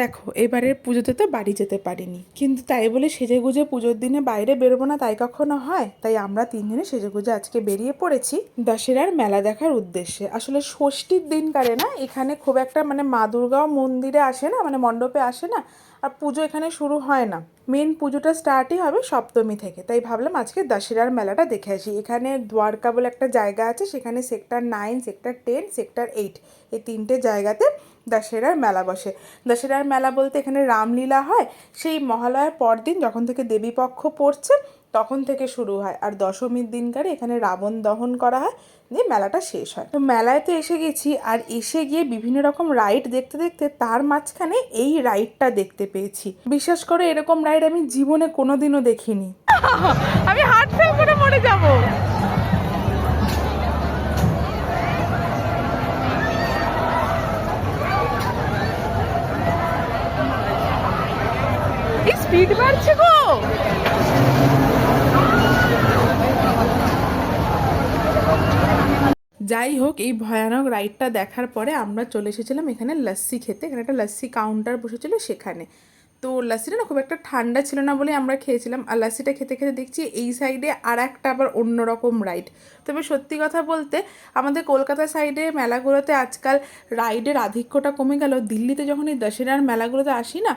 দেখো, এবারের পুজোতে তো বাড়ি যেতে পারিনি। কিন্তু তাই বলে সেজে গুজে পুজোর দিনে বাইরে বেরোবো না তাই কখনো হয়? তাই আমরা তিনজনে সেজে গুজে আজকে বেরিয়ে পড়েছি দশেরার মেলা দেখার উদ্দেশ্যে। আসলে ষষ্ঠীর দিনকারে না, এখানে খুব একটা মানে মা দুর্গাও মন্দিরে আসে না মানে মণ্ডপে আসে না। আর পুজো এখানে শুরু হয় না। মেন পুজোটা স্টার্টই হবে সপ্তমী থেকে। তাই ভাবলাম আজকে দশেরার মেলাটা দেখে আসি। এখানে দ্বারকা বলে একটা জায়গা আছে, সেখানে sector nine sector ten sector eight এই তিনটে জায়গাতে দশেরার মেলা বসে। দশেরার মেলা বলতে এখানে রামলীলা হয়। সেই মহালয়ার পরদিন যখন থেকে দেবীপক্ষ পড়ছে তখন থেকে শুরু হয়। আর দশমীর দিনকারে এখানে রাবণ দহন করা হয়, দিয়ে মেলাটা শেষ হয়। তো মেলায় তো এসে গেছি, আর এসে গিয়ে বিভিন্ন রকম রাইড দেখতে দেখতে তার মাঝখানে এই রাইডটা দেখতে পেয়েছি। বিশ্বাস করে, এরকম রাইড আমি জীবনে কোনোদিনও দেখিনি। আমি হার্ট করে মরে যাব। স্পিড বাড়ছে গো। যাই হোক, এই ভয়ানক রাইডটা দেখার পরে আমরা চলে এসেছিলাম এখানে লস্যি খেতে। এখানে একটা লস্যি কাউন্টার বসেছিল সেখানে। তো লস্যিটা না খুব একটা ঠান্ডা ছিল না বলে আমরা খেয়েছিলাম। আর লস্যিটা খেতে খেতে দেখছি এই সাইডে আর একটা আবার অন্যরকম রাইড তবে সত্যি কথা বলতে, আমাদের কলকাতা সাইডে মেলাগুলোতে আজকাল রাইডের আধিক্যটা কমে গেল। দিল্লিতে যখন এই দশেরার মেলাগুলোতে আসি না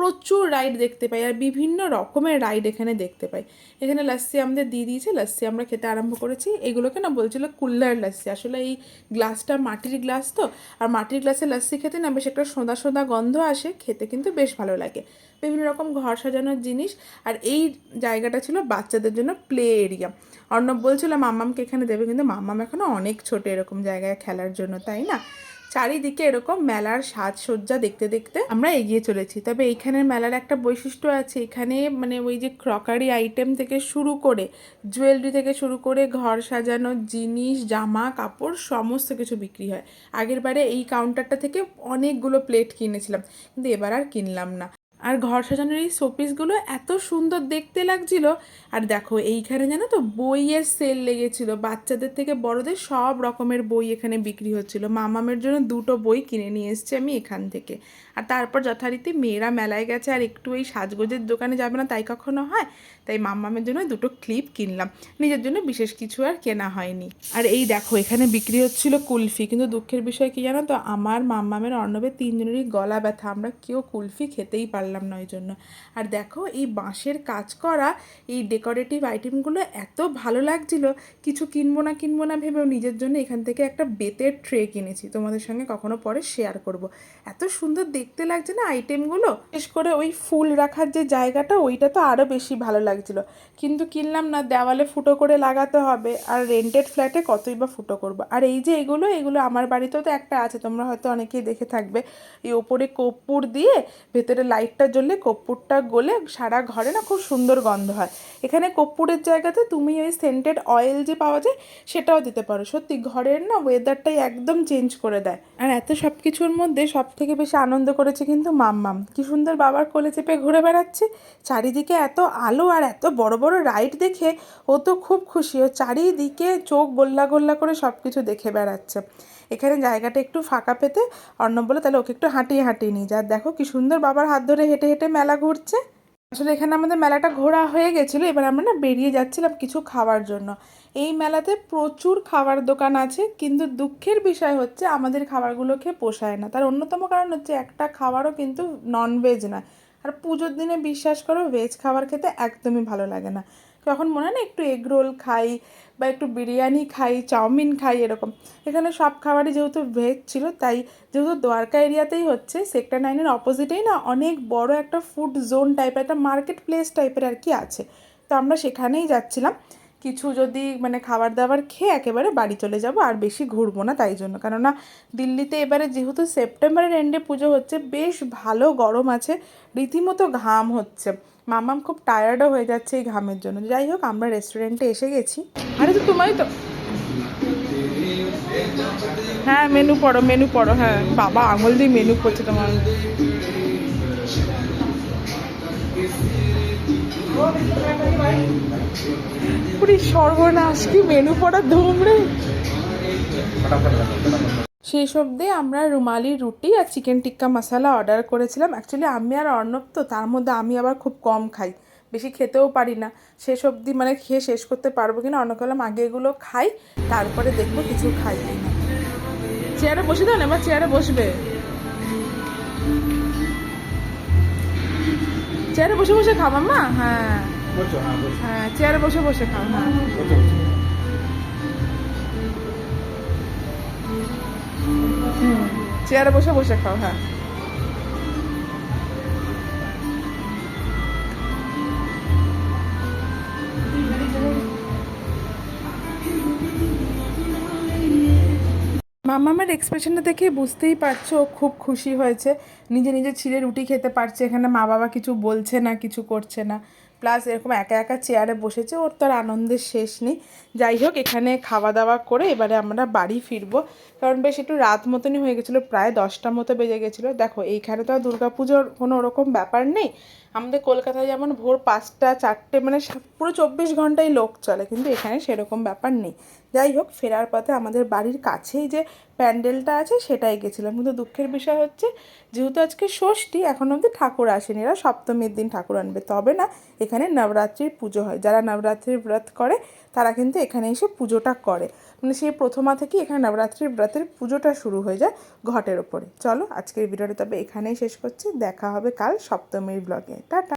প্রচুর রাইড দেখতে পাই আর বিভিন্ন রকমের রাইড এখানে দেখতে পাই। এখানে লাস্সি আমাদের দিয়ে দিয়েছে লাস্সি আমরা খেতে আরম্ভ করেছি। এগুলোকে না বলছিল কুল্লার লাস্সি আসলে এই গ্লাসটা মাটির গ্লাস তো, আর মাটির গ্লাসে লাস্সি খেতে না বেশ একটা সোঁদা সোঁদা গন্ধ আসে, খেতে কিন্তু বেশ ভালো লাগে। বিভিন্ন রকম ঘর সাজানোর জিনিস, আর এই জায়গাটা ছিল বাচ্চাদের জন্য প্লে এরিয়া অর্ণব বলছিল, মাম্মামকে এখানে দেবে। কিন্তু মাম্মাম এখনও অনেক ছোট এরকম জায়গায় খেলার জন্য, তাই না? চারিদিকে এরকম মেলার সাজসজ্জা দেখতে দেখতে আমরা এগিয়ে চলেছি। তবে এইখানের মেলার একটা বৈশিষ্ট্য আছে, এখানে মানে ওই যে ক্রকারি আইটেম থেকে শুরু করে জুয়েলারি থেকে শুরু করে ঘর সাজানো, জিনিস, জামা, কাপড় সমস্ত কিছু বিক্রি হয়। আগের বারে এই কাউন্টারটা থেকে অনেকগুলো প্লেট কিনেছিলাম, কিন্তু এবার আর কিনলাম না। আর ঘর সাজানোর এই শোপিসগুলো এত সুন্দর দেখতে লাগছিল। আর দেখো, এইখানে জানো তো বইয়ের সেল লেগেছিল। বাচ্চাদের থেকে বড়দের সব রকমের বই এখানে বিক্রি হচ্ছিল। মামামের জন্য দুটো বই কিনে নিয়ে এসেছি আমি এখান থেকে। আর তারপর যথারীতি মেয়েরা মেলায় গেছে আর একটু এই সাজগোজের দোকানে যাবে না তাই কখনো হয়? তাই মাম্মামের জন্য দুটো ক্লিপ কিনলাম। নিজের জন্য বিশেষ কিছু আর কেনা হয়নি। আর এই দেখো, এখানে বিক্রি হচ্ছিল কুলফি। কিন্তু দুঃখের বিষয় কি জানো তো, আমার মাম্মামের অর্ণবের তিনজনেরই গলা ব্যথা। আমরা কেউ কুলফি খেতেই পারলাম না ওই জন্য আর দেখো, এই বাঁশের কাজ করা, এই ডেকোরেটিভ আইটেমগুলো এত ভালো লাগছিল, কিছু কিনবো না কিনবো না ভেবেও নিজের জন্য এখান থেকে একটা বেতের ট্রে কিনেছি, তোমাদের সঙ্গে কখনো পরে শেয়ার করব। এত সুন্দর দেখতে লাগছে না আইটেমগুলো বিশেষ করে ওই ফুল রাখার যে জায়গাটা, ওইটা তো আরও বেশি ভালো লাগছিল। কিন্তু কিনলাম না, দেওয়ালে ফুটো করে লাগাতে হবে, আর রেন্টেড ফ্ল্যাটে কতই বা ফুটো করব। আর এই যে এগুলো এগুলো আমার বাড়িতেও তো একটা আছে, তোমরা হয়তো অনেকেই দেখে থাকবে। এই ওপরে কর্পূর দিয়ে ভেতরে লাইটটা জ্বললে কর্পূরটা গলে সারা ঘরে না খুব সুন্দর গন্ধ হয়। এখানে কর্পূরের জায়গাতে তুমি ওই সেন্টেড অয়েল যে পাওয়া যায় সেটাও দিতে পারো। সত্যি ঘরের না ওয়েদারটাই একদম চেঞ্জ করে দেয়। আর এত সব কিছুর মধ্যে সব থেকে বেশি আনন্দ করেছে কিন্তু মাম্মাম। কি সুন্দর বাবার কোলে চেপে ঘুরে বেড়াচ্ছে। চারিদিকে এত আলো আর এত বড় বড় রাইড দেখে ও তো খুব খুশি। ও চারিদিকে চোখ গোল্লা গোল্লা করে সব কিছু দেখে বেড়াচ্ছে। এখানে জায়গাটা একটু ফাঁকা পেতে অর্ণব বলে, তাহলে ওকে একটু হাঁটিয়ে হাঁটিয়ে নিয়ে যা। দেখো কি সুন্দর বাবার হাত ধরে হেঁটে হেঁটে মেলা ঘুরছে। আসলে এখানে আমাদের মেলাটা ঘোরা হয়ে গেছিল, এবার আমরা না বেরিয়ে যাচ্ছিলাম কিছু খাওয়ার জন্য। এই মেলাতে প্রচুর খাবার দোকান আছে, কিন্তু দুঃখের বিষয় হচ্ছে আমাদের খাবারগুলো খেয়ে পোষায় না। তার অন্যতম কারণ হচ্ছে একটা খাবারও কিন্তু ননভেজ না আর পুজোর দিনে বিশ্বাস করো ভেজ খাবার খেতে একদমই ভালো লাগে না। তখন মনে হয় না একটু এগ রোল খাই বা একটু বিরিয়ানি খাই, চাউমিন খাই, এরকম। এখানে সব খাবারই যেহেতু ভেজ ছিল, তাই যেহেতু দ্বারকা এরিয়াতেই হচ্ছে সেক্টর নাইনের অপোজিটেই না অনেক বড় একটা ফুড জোন টাইপের একটা মার্কেট প্লেস টাইপের আর কি আছে। তো আমরা সেখানেই যাচ্ছিলাম। কিছু যদি মানে খাবার দাবার খেয়ে একেবারে বাড়ি চলে যাব, আর বেশি ঘুরবো না তাই জন্য। কেননা দিল্লিতে এবারে যেহেতু সেপ্টেম্বরের এন্ডে পুজো হচ্ছে, বেশ ভালো গরম আছে, রীতিমতো ঘাম হচ্ছে। মামাম খুব টায়ার্ডও হয়ে যাচ্ছে এই ঘামের জন্য। যাই হোক আমরা রেস্টুরেন্টে এসে গেছি। আরে তো তোমারই তো। হ্যাঁ মেনু পড়ো মেনু পড়ো হ্যাঁ। বাবা আঙুল দিয়ে মেনু করছে তোমার। পুরি সর্বনাশ কি মেনু পড়ার ধুম রে। সেই সব দিয়ে আমরা রুমালি রুটি আর চিকেন টিক্কা মশলা অর্ডার করেছিলাম। অ্যাকচুয়ালি আমি আর অর্ণব তো তার মধ্যে আমি আবার খুব কম খাই। বেশি খেতেও পারি না। শেষ অবধি মানে খেয়ে শেষ করতে পারব কিনা অন্য করলাম আগে এগুলো খাই তারপরে দেখব কিছু খাই চেয়ারে বসে দাও না এবার চেয়ারে বসবে। চেয়ারে বসে বসে খাও মাম্মা। হ্যাঁ। হ্যাঁ হ্যাঁ চেয়ারে বসে বসে খাও হ্যাঁ। চেয়ারে বসে বসে খাও হ্যাঁ। মামামের এক্সপ্রেশনটা দেখে বুঝতেই পারছ খুব খুশি হয়েছে। নিজে নিজে ছিঁড়ে রুটি খেতে পারছে, এখানে মা বাবা কিছু বলছে না, কিছু করছে না। প্লাস এরকম একা একা চেয়ারে বসেছে, ওর তো আর আনন্দের শেষ নেই। যাই হোক, এখানে খাওয়া দাওয়া করে এবারে আমরা বাড়ি ফিরবো। কারণ বেশ একটু রাত মতনই হয়ে গেছিল, প্রায় দশটা মতো বেজে গেছিল। দেখো, এইখানে তো আর দুর্গাপুজোর কোনো ওরকম ব্যাপার নেই। আমাদের কলকাতায় যেমন ভোর পাঁচটা, চারটে মানে পুরো চব্বিশ ঘন্টাই লোক চলে, কিন্তু এখানে সেরকম ব্যাপার নেই। যাই হোক, ফেরার পথে আমাদের বাড়ির কাছেই যে প্যান্ডেলটা আছে, সেটাই গেছিলাম। কিন্তু দুঃখের বিষয় হচ্ছে, যেহেতু আজকে ষষ্ঠী, এখন অবধি ঠাকুর আসেনি। এরা সপ্তমীর দিন ঠাকুর আনবে। তবে না, এখানে নবরাত্রির পুজো হয়। যারা নবরাত্রির ব্রত করে, তারা কিন্তু এখানে এসে পুজোটা করে। মানে সেই প্রথমা থেকে এখানে নবরাত্রির ব্রতের পুজোটা শুরু হয়ে যায় ঘটের ওপরে। চলো, আজকের ভিডিওটা তবে এখানেই শেষ করছি। দেখা হবে কাল সপ্তমীর ব্লগে Tá, tá.